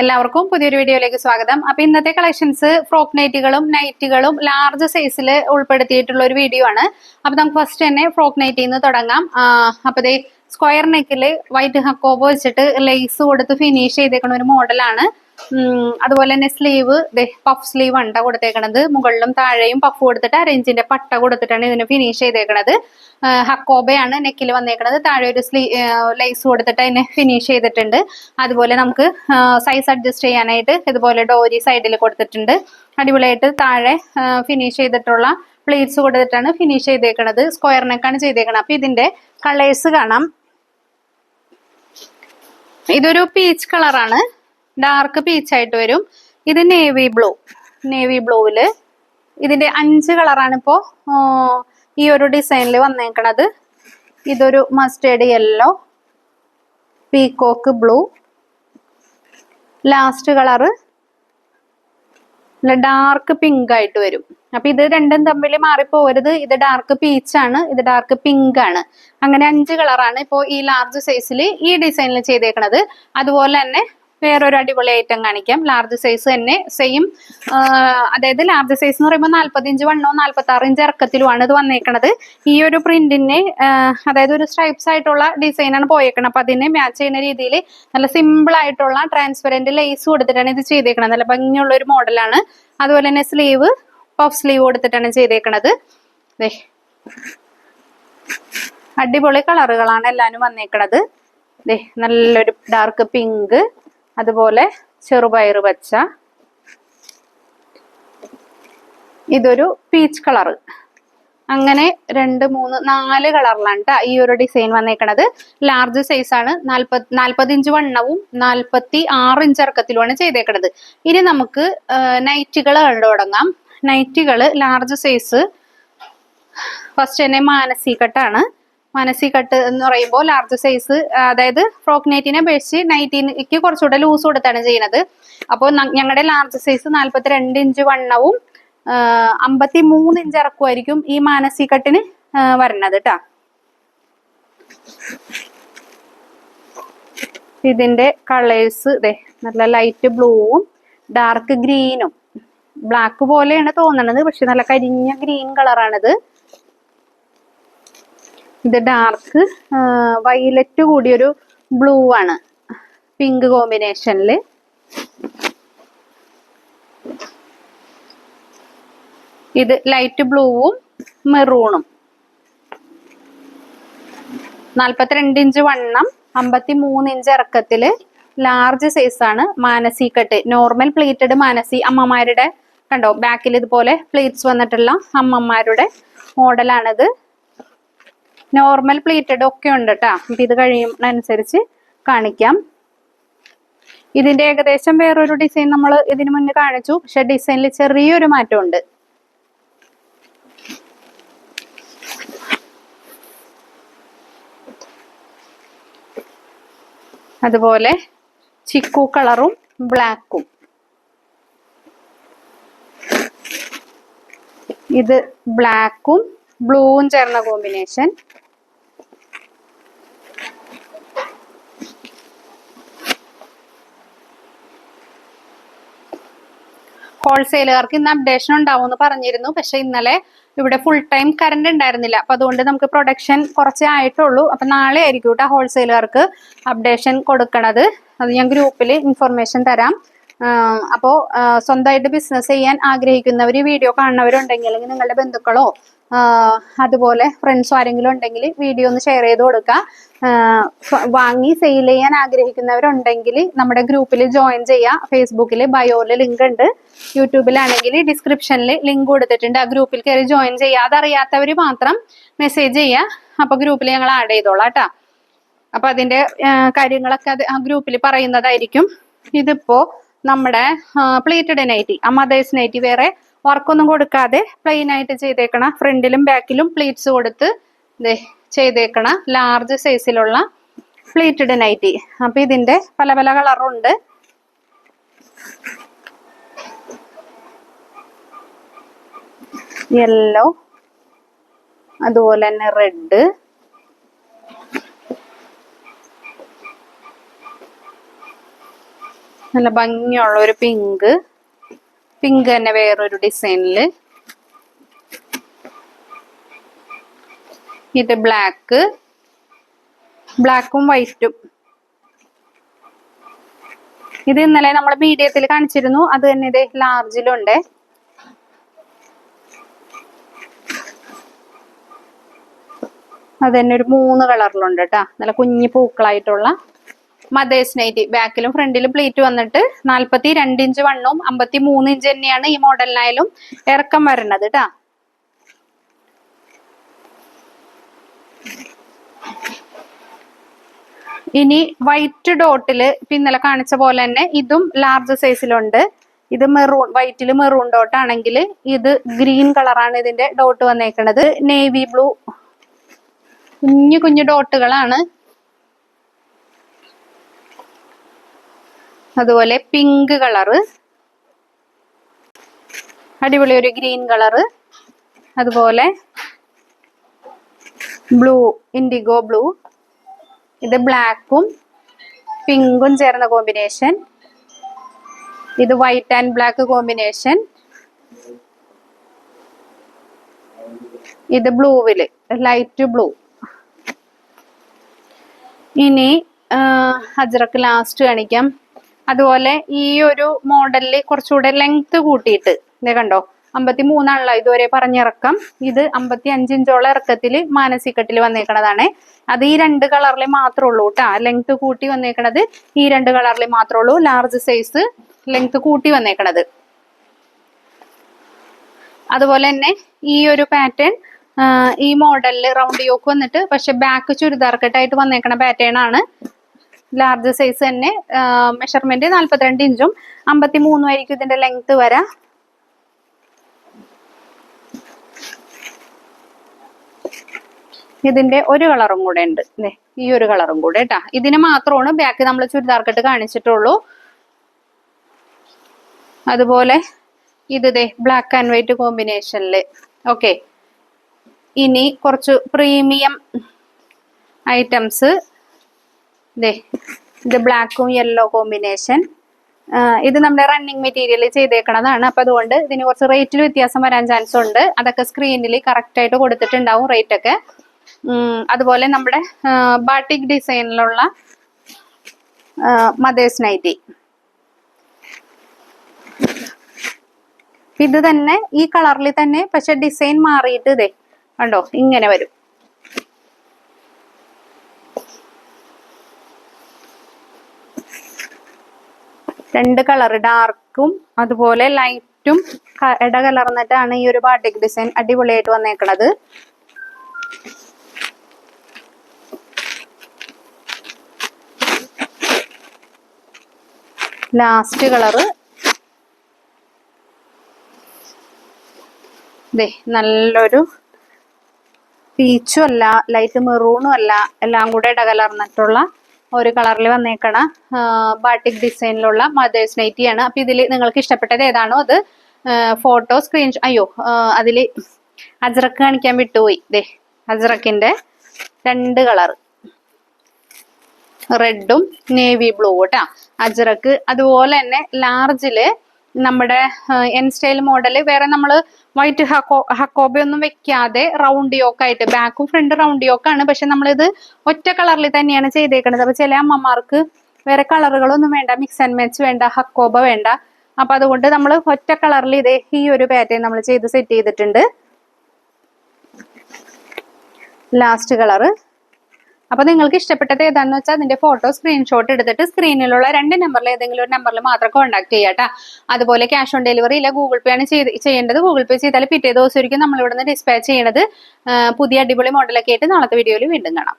എല്ലാവർക്കും പുതിയൊരു വീഡിയോയിലേക്ക് സ്വാഗതം. അപ്പൊ ഇന്നത്തെ കളക്ഷൻസ് ഫ്രോക്ക് നൈറ്റുകളും നൈറ്റുകളും ലാർജ് സൈസിൽ ഉൾപ്പെടുത്തിയിട്ടുള്ള ഒരു വീഡിയോ ആണ്. അപ്പൊ നമുക്ക് ഫസ്റ്റ് തന്നെ ഫ്രോക്ക് നൈറ്റിൽ നിന്ന് തുടങ്ങാം. അപ്പൊ സ്ക്വയർ നെക്കിൽ വൈറ്റ് ഹക്കോബ് വെച്ചിട്ട് ലേസ് കൊടുത്ത് ഫിനിഷ് ചെയ്തേക്കുന്ന ഒരു മോഡലാണ് അതുപോലെ തന്നെ സ്ലീവ് പഫ് സ്ലീവ് അണ്ട കൊടുത്തേക്കണത്. മുകളിലും താഴെയും പഫ് കൊടുത്തിട്ട് അരഞ്ചിന്റെ പട്ട കൊടുത്തിട്ടാണ് ഇതിന് ഫിനിഷ് ചെയ്തേക്കണത്. ഹക്കോബയാണ് നെക്കിൽ വന്നേക്കണത്. താഴെ ഒരു സ്ലീ ലൈസ് കൊടുത്തിട്ട് അതിനെ ഫിനിഷ് ചെയ്തിട്ടുണ്ട്. അതുപോലെ നമുക്ക് സൈസ് അഡ്ജസ്റ്റ് ചെയ്യാനായിട്ട് ഇതുപോലെ ഡോരി സൈഡിൽ കൊടുത്തിട്ടുണ്ട്. അടിപൊളിയായിട്ട് താഴെ ഫിനിഷ് ചെയ്തിട്ടുള്ള പ്ലേറ്റ്സ് കൊടുത്തിട്ടാണ് ഫിനിഷ് ചെയ്തേക്കണത്. സ്ക്വയർ നെക്കാണ് ചെയ്തേക്കണത്. അപ്പൊ ഇതിന്റെ കളേഴ്സ് കാണാം. ഇതൊരു പീച്ച് കളറാണ് ഡാർക്ക് പീച്ച് ആയിട്ട് വരും. ഇത് നേവി ബ്ലൂ. നേവി ബ്ലൂവിൽ. ഇതിന്റെ അഞ്ച് കളറാണ് ഇപ്പോ ഈ ഒരു ഡിസൈനിൽ വന്നേക്കണത്. ഇതൊരു mustard yellow peacock blue. Last colour dark pink ആയിട്ട് വരും. അപ്പൊ ഇത് രണ്ടും തമ്മിൽ മാറിപ്പോവരുത്. ഇത് ഡാർക്ക് പീച്ച് ആണ് ഇത് ഡാർക്ക് പിങ്ക് ആണ്. അങ്ങനെ അഞ്ച് കളറാണ് ഇപ്പോ ഈ ലാർജ് സൈസിൽ ഈ ഡിസൈനിൽ ചെയ്തേക്കണത്. അതുപോലെ തന്നെ വേറൊരു അടിപൊളി ഐറ്റം കാണിക്കാം. ലാർജ് സൈസ് തന്നെ സെയിം അതായത് ലാർജ് സൈസ് എന്ന് പറയുമ്പോൾ നാല്പത്തിയഞ്ച് വണ്ണോ നാല്പത്തി ആറ് ഇഞ്ച് ഇറക്കത്തിലുമാണ് ഇത് വന്നേക്കണത്. ഈ ഒരു പ്രിന്റിന് അതായത് ഒരു സ്ട്രൈപ്സ് ആയിട്ടുള്ള ഡിസൈനാണ് പോയേക്കണത്. അപ്പൊ അതിനെ മാച്ച് ചെയ്യുന്ന രീതിയിൽ നല്ല സിമ്പിൾ ആയിട്ടുള്ള ട്രാൻസ്പെറന്റ് ലേസ് കൊടുത്തിട്ടാണ് ഇത് ചെയ്തേക്കണത്. നല്ല ഭംഗിയുള്ള ഒരു മോഡലാണ് അതുപോലെ തന്നെ സ്ലീവ് പഫ് സ്ലീവ് കൊടുത്തിട്ടാണ് ചെയ്തേക്കണത്. അടിപൊളി കളറുകളാണ് എല്ലാവരും വന്നേക്കണത്. നല്ലൊരു ഡാർക്ക് പിങ്ക് അതുപോലെ ചെറുപയർ പച്ച. ഇതൊരു പീച്ച് കളറ് അങ്ങനെ രണ്ട് മൂന്ന് നാല് കളറിലാണ് ഈ ഒരു ഡിസൈൻ വന്നേക്കണത്. ലാർജ് സൈസ് ആണ്. നാൽപ്പത് നാൽപ്പത് ഇഞ്ച് വണ്ണവും നാൽപ്പത്തി ആറ് ഇഞ്ച് ഇറക്കത്തിലുമാണ് ചെയ്തേക്കണത്. ഇനി നമുക്ക് നൈറ്റുകൾ കണ്ടു തുടങ്ങാം. നൈറ്റുകൾ ലാർജ് സൈസ് ഫസ്റ്റ് തന്നെ മാനസി കട്ടാണ് മാനസി കട്ട് എന്ന് പറയുമ്പോൾ ലാർജ് സൈസ് അതായത് ഫ്രോക്ക് നൈറ്റിനെ അപേക്ഷിച്ച് നൈറ്റിക്ക് കുറച്ചുകൂടെ ലൂസ് കൊടുത്താണ് ചെയ്യുന്നത്. അപ്പോൾ ഞങ്ങളുടെ ലാർജ് സൈസ് നാൽപ്പത്തി രണ്ട് ഇഞ്ച് വണ്ണവും അമ്പത്തി മൂന്ന് ഇഞ്ച് ഇറക്കുമായിരിക്കും ഈ മാനസി കട്ടിന് വരണത് കേട്ടാ ഇതിന്റെ കളേഴ്സ് ഇതേ നല്ല ലൈറ്റ് ബ്ലൂവും ഡാർക്ക് ഗ്രീനും ബ്ലാക്ക് പോലെയാണ് തോന്നണത് പക്ഷെ നല്ല കരിഞ്ഞ ഗ്രീൻ കളറാണിത് ഇത് ഡാർക്ക് വൈലറ്റ് കൂടിയൊരു ബ്ലൂ ആണ്. പിങ്ക് കോമ്പിനേഷനിൽ ഇത് ലൈറ്റ് ബ്ലൂവും മെറൂണും നാൽപ്പത്തിരണ്ട് ഇഞ്ച് വണ്ണം അമ്പത്തി മൂന്ന് ഇഞ്ച് ഇറക്കത്തിൽ ലാർജ് സൈസാണ് Manasi cut. Normal pleated Manasi അമ്മമാരുടെ കണ്ടോ ബാക്കിൽ ഇതുപോലെ പ്ലേറ്റ്സ് വന്നിട്ടുള്ള അമ്മമാരുടെ മോഡലാണിത് നോർമൽ പ്ലേറ്റഡ് ഒക്കെ ഉണ്ട് കേട്ടോ ഇത് ഇത് കഴിയുന്നതനുസരിച്ച് കാണിക്കാം. ഇതിന്റെ ഏകദേശം വേറൊരു ഡിസൈൻ നമ്മൾ ഇതിനു മുന്നേ കാണിച്ചു. പക്ഷെ ഡിസൈനിൽ ചെറിയൊരു മാറ്റമുണ്ട്. അതുപോലെ ചിക്കു കളറും ബ്ലാക്കും. ഇത് ബ്ലാക്കും ബ്ലൂവും ചേർന്ന കോമ്പിനേഷൻ. ഹോൾസെയിലുകാർക്ക് ഇന്ന് അപ്ഡേഷൻ ഉണ്ടാവും എന്ന് പറഞ്ഞിരുന്നു. പക്ഷെ ഇന്നലെ ഇവിടെ ഫുൾ ടൈം കറണ്ട് ഉണ്ടായിരുന്നില്ല. അപ്പൊ അതുകൊണ്ട് നമുക്ക് പ്രൊഡക്ഷൻ കുറച്ചേ ആയിട്ടുള്ളൂ. അപ്പൊ നാളെ ആയിരിക്കും കേട്ടോ ഹോൾസെയിലുകാർക്ക് അപ്ഡേഷൻ കൊടുക്കണത്. അത് ഞാൻ ഗ്രൂപ്പിൽ ഇൻഫർമേഷൻ തരാം. അപ്പോൾ സ്വന്തമായിട്ട് ബിസിനസ് ചെയ്യാൻ ആഗ്രഹിക്കുന്നവർ വീഡിയോ കാണുന്നവരുണ്ടെങ്കിൽ അല്ലെങ്കിൽ നിങ്ങളുടെ ബന്ധുക്കളോ അതുപോലെ ഫ്രണ്ട്സോ ആരെങ്കിലും ഉണ്ടെങ്കിൽ വീഡിയോ ഒന്ന് ഷെയർ ചെയ്ത് കൊടുക്കുക വാങ്ങി സെയിൽ ചെയ്യാൻ ആഗ്രഹിക്കുന്നവരുണ്ടെങ്കിൽ നമ്മുടെ ഗ്രൂപ്പിൽ ജോയിൻ ചെയ്യുക ഫേസ്ബുക്കിൽ ബയോയിൽ ലിങ്ക് ഉണ്ട്. യൂട്യൂബിലാണെങ്കിൽ ഡിസ്ക്രിപ്ഷനിൽ ലിങ്ക് കൊടുത്തിട്ടുണ്ട്. ആ ഗ്രൂപ്പിൽ കയറി ജോയിൻ ചെയ്യുക. അതറിയാത്തവർ മാത്രം മെസ്സേജ് ചെയ്യുക. അപ്പോൾ ഗ്രൂപ്പിൽ ഞങ്ങൾ ആഡ് ചെയ്തോളാം കേട്ടോ അപ്പൊ അതിന്റെ കാര്യങ്ങളൊക്കെ അത് ആ ഗ്രൂപ്പിൽ പറയുന്നതായിരിക്കും. ഇതിപ്പോ നമ്മുടെ പ്ലേറ്റഡ് നൈറ്റി ആ മദേഴ്സ് നൈറ്റി വേറെ വർക്കൊന്നും കൊടുക്കാതെ പ്ലെയിൻ ആയിട്ട് ചെയ്തേക്കണ ഫ്രണ്ടിലും ബാക്കിലും പ്ലീറ്റ്സ് കൊടുത്ത് ചെയ്തേക്കണ ലാർജ് സൈസിലുള്ള പ്ലീറ്റഡ് നൈറ്റി അപ്പൊ ഇതിന്റെ പല പല കളറുണ്ട് യെല്ലോ അതുപോലെ തന്നെ റെഡ് നല്ല ഭംഗിയുള്ള ഒരു പിങ്ക് പിങ്ക് തന്നെ വേറൊരു ഡിസൈനിൽ. ഇത് ബ്ലാക്ക്. ബ്ലാക്കും വൈറ്റും. ഇത് ഇന്നലെ നമ്മൾ മീഡിയത്തിൽ കാണിച്ചിരുന്നു. അത് തന്നെ ഇത് ലാർജിലുണ്ട്. അത് തന്നെ ഒരു മൂന്ന് കളറിലുണ്ട് കേട്ടാ നല്ല കുഞ്ഞു പൂക്കളായിട്ടുള്ള മദേഴ്സ് നൈറ്റി ബാക്കിലും ഫ്രണ്ടിലും പ്ലേറ്റ് വന്നിട്ട് നാല്പത്തി രണ്ട് ഇഞ്ച് വണ്ണവും അമ്പത്തി മൂന്ന് ഇഞ്ച് തന്നെയാണ് ഈ മോഡലിനായാലും ഇറക്കം വരുന്നത് കേട്ടാ ഇനി വൈറ്റ് ഡോട്ടിൽ പിന്നലെ കാണിച്ച പോലെ തന്നെ ഇതും ലാർജ് സൈസിലുണ്ട് ഇത് മെറൂൺ വൈറ്റിൽ മെറൂൺ ഡോട്ട് ആണെങ്കിൽ ഇത് ഗ്രീൻ കളറാണ് ഇതിന്റെ ഡോട്ട് വന്നേക്കുന്നത് നേവി ബ്ലൂ കുഞ്ഞു കുഞ്ഞു ഡോട്ടുകളാണ് അതുപോലെ പിങ്ക് കളറ് അടിപൊളി ഒരു ഗ്രീൻ കളറ് അതുപോലെ ബ്ലൂ ഇൻഡിഗോ ബ്ലൂ ഇത് ബ്ലാക്കും പിങ്കും ചേർന്ന കോമ്പിനേഷൻ ഇത് വൈറ്റ് ആൻഡ് ബ്ലാക്ക് കോമ്പിനേഷൻ ഇത് ബ്ലൂവിൽ ലൈറ്റ് ബ്ലൂ ഇനി അജ്രക്ക് ലാസ്റ്റ് കാണിക്കാം. അതുപോലെ ഈ ഒരു മോഡലിൽ കുറച്ചുകൂടെ ലെങ്ത് കൂട്ടിയിട്ട്. ഇതേ കണ്ടോ? അമ്പത്തി മൂന്നാണല്ലോ ഇതുവരെ പറഞ്ഞിറക്കം. ഇത് അമ്പത്തി അഞ്ചിഞ്ചോളം ഇറക്കത്തിൽ മാനസികട്ടിൽ വന്നേക്കണതാണ്. അത് ഈ രണ്ട് കളറിൽ മാത്രമേ ഉള്ളൂ കേട്ടോ ലെങ്ത് കൂട്ടി വന്നേക്കണത് ഈ രണ്ട് കളറിൽ മാത്രമേ ഉള്ളൂ. ലാർജ് സൈസ് ലെങ്ത് കൂട്ടി വന്നേക്കണത്. അതുപോലെ തന്നെ ഈ ഒരു പാറ്റേൺ ഈ മോഡലിൽ റൗണ്ട് യോക്ക് വന്നിട്ട് പക്ഷെ ബാക്ക് ചുരിദാർ കെട്ടായിട്ട് വന്നേക്കണ പാറ്റേൺ ആണ്. ലാർജ് സൈസ് തന്നെ മെഷർമെന്റ് നാല്പത്തിരണ്ട് ഇഞ്ചും അമ്പത്തി മൂന്നും ആയിരിക്കും ഇതിന്റെ ലെങ്ത് വരാ. ഇതിന്റെ ഒരു കളറും കൂടെ ഉണ്ട്. ഈ ഒരു കളറും കൂടെ കേട്ടാ ഇതിന് മാത്രമാണ് ബാക്ക് നമ്മൾ ചുരിദാർ കെട്ട് കാണിച്ചിട്ടുള്ളൂ. അതുപോലെ ഇത് ദേ ബ്ലാക്ക് ആൻഡ് വൈറ്റ് കോമ്പിനേഷനിൽ ഓക്കെ ഇനി കുറച്ച് പ്രീമിയം ഐറ്റംസ് ദേ ഇത് ബ്ലാക്കും യെല്ലോ കോമ്പിനേഷൻ. ഇത് നമ്മുടെ റണ്ണിങ് മെറ്റീരിയൽ ചെയ്തേക്കണതാണ്. അപ്പൊ അതുകൊണ്ട് ഇതിന് കുറച്ച് റേറ്റിൽ വ്യത്യാസം വരാൻ ചാൻസ് ഉണ്ട്. അതൊക്കെ സ്ക്രീനിൽ കറക്റ്റ് ആയിട്ട് കൊടുത്തിട്ടുണ്ടാവും റേറ്റ് ഒക്കെ. അതുപോലെ നമ്മുടെ ബാട്ടിക് ഡിസൈനിലുള്ള മദേഴ്സ് നൈറ്റി ഇത് തന്നെ ഈ കളറിൽ തന്നെ പക്ഷെ ഡിസൈൻ മാറിയിട്ട് ഇതേ കണ്ടോ ഇങ്ങനെ വരും. രണ്ട് കളർ ഡാർക്കും അതുപോലെ ലൈറ്റും ഇട കലർന്നിട്ടാണ് ഈ ഒരു ബാട്ടിക് ഡിസൈൻ അടിപൊളിയായിട്ട് വന്നേക്കണത്. Last colour. ദേ നല്ലൊരു പീച്ചും അല്ല ലൈറ്റ് മെറൂണും അല്ല എല്ലാം കൂടെ ഇടകലർന്നിട്ടുള്ള ഒരു കളറിൽ വന്നേക്കണ ബാട്ടിക് ഡിസൈനിലുള്ള മദേഴ്സ് ആണ്. അപ്പൊ ഇതിൽ നിങ്ങൾക്ക് ഇഷ്ടപ്പെട്ടത് ഏതാണോ അത് ഫോട്ടോ സ്ക്രീൻ അയ്യോ അതിൽ അജ്രക്ക് കാണിക്കാൻ വിട്ടുപോയി. ദേ അജ്രക്കിന്റെ രണ്ട് കളർ റെഡും നേവി ബ്ലൂ കേട്ടാ അജ്രക്ക് അതുപോലെ തന്നെ ലാർജിൽ നമ്മുടെ എൻ സ്റ്റൈൽ മോഡൽ വേറെ നമ്മൾ വൈറ്റ് ഹക്കോ ഹക്കോബ ഒന്നും വെക്കാതെ റൗണ്ട് യോക്കായിട്ട് ബാക്കും ഫ്രണ്ട് റൗണ്ട് യോക്കാണ് പക്ഷെ നമ്മളിത് ഒറ്റ കളറിൽ തന്നെയാണ് ചെയ്തേക്കുന്നത് അപ്പൊ ചില അമ്മമാർക്ക് വേറെ കളറുകളൊന്നും വേണ്ട മിക്സ് ആൻഡ് മാച്ച് വേണ്ട ഹക്കോബ വേണ്ട. അപ്പൊ അതുകൊണ്ട് നമ്മൾ ഒറ്റ കളറിൽ ഇതേ ഈ ഒരു പാറ്റേൺ നമ്മൾ ചെയ്ത് സെറ്റ് ചെയ്തിട്ടുണ്ട്. ലാസ്റ്റ് കളറ് അപ്പൊ നിങ്ങൾക്ക് ഇഷ്ടപ്പെട്ടത് ഏതാണെന്ന് വെച്ചാൽ അതിന്റെ ഫോട്ടോ സ്ക്രീൻഷോട്ട് എടുത്തിട്ട് സ്ക്രീനിലുള്ള രണ്ട് നമ്പറിൽ ഏതെങ്കിലും ഒരു നമ്പറിൽ മാത്രം കോൺടാക്ട് ചെയ്യാട്ടോ അതുപോലെ ക്യാഷ് ഓൺ ഡെലിവറി ഇല്ല ഗൂഗിൾ പേ ആണ് ചെയ്യേണ്ടത്. ഗൂഗിൾ പേ ചെയ്താൽ പിറ്റേ ദിവസം ഒരിക്കലും നമ്മൾ ഇവിടുന്ന് ഡിസ്പാച്ച് ചെയ്യണത് പുതിയ അടിപൊളി മോഡലൊക്കെ ആയിട്ട് നാളത്തെ വീഡിയോയിൽ വീണ്ടും കാണാം.